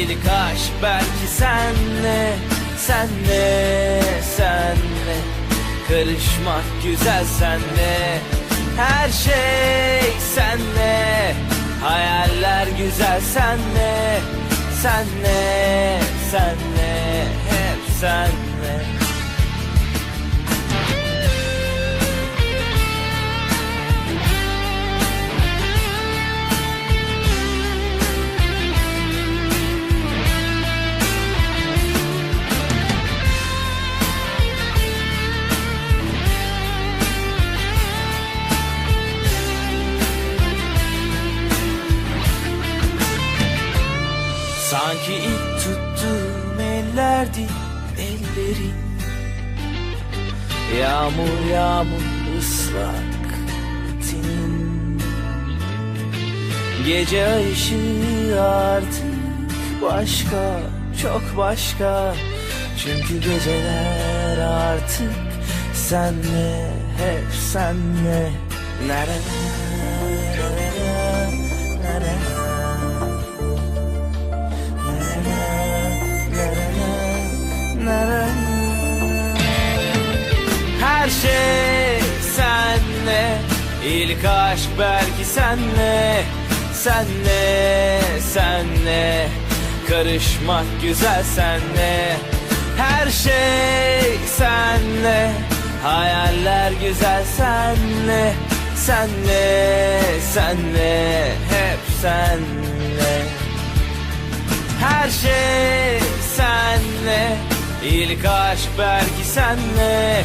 İlk aşk belki senle Senle, senle. Karışmak güzel senle. Her şey senle. Hayaller güzel senle Senle, senle. Hep senle Sanki ilk tuttuğum ellerdi ellerin. Yağmur yağmur ıslak tenin Gece ışığı artık başka çok başka. Çünkü geceler artık senle hep senle. Nere şey senle. İlk aşk belki senle Senle, senle. Karışmak güzel senle. Her şey senle. Hayaller güzel senle Senle, senle. Hep senle. Her şey senle. İlk aşk belki senle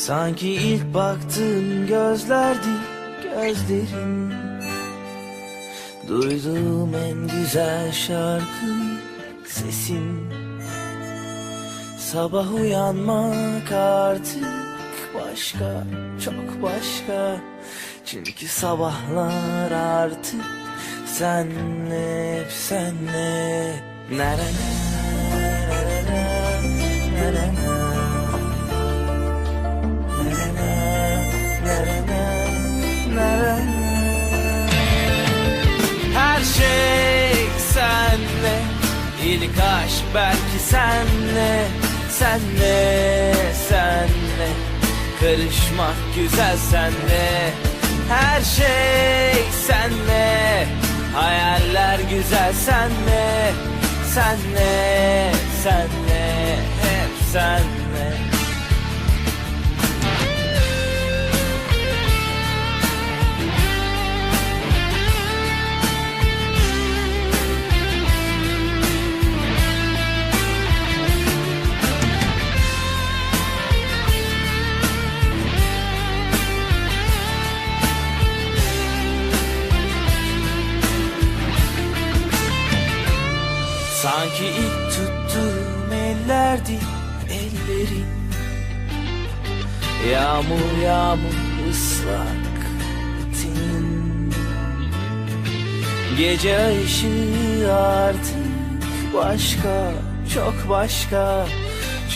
Sanki ilk baktığım gözlerdi gözlerin Duyduğum en güzel şarkı sesin Sabah uyanmak artık başka çok başka. Çünkü sabahlar artık senle hep senle. Nere İlk aşk belki senle Senle, senle. Karışmak güzel senle. Her şey senle. Hayaller güzel senle Senle, senle. Hep senle Sanki ilk tuttuğum ellerdi ellerin. Yağmur yağmur ıslak tenin Gece ışığı artık başka çok başka.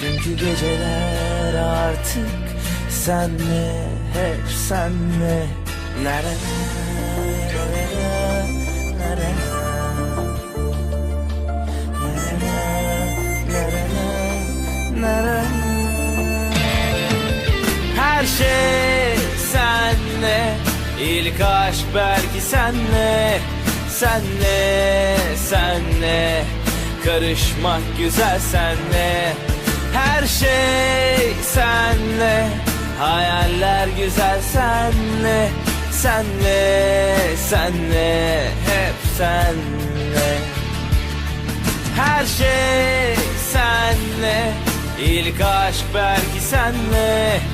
Çünkü geceler artık senle hep senle. Nere her şey senle. İlk aşk belki senle Senle, senle. Karışmak güzel senle. Her şey senle. Hayaller güzel senle Senle, senle. Hep senle. Her şey senle. İlk aşk belki senle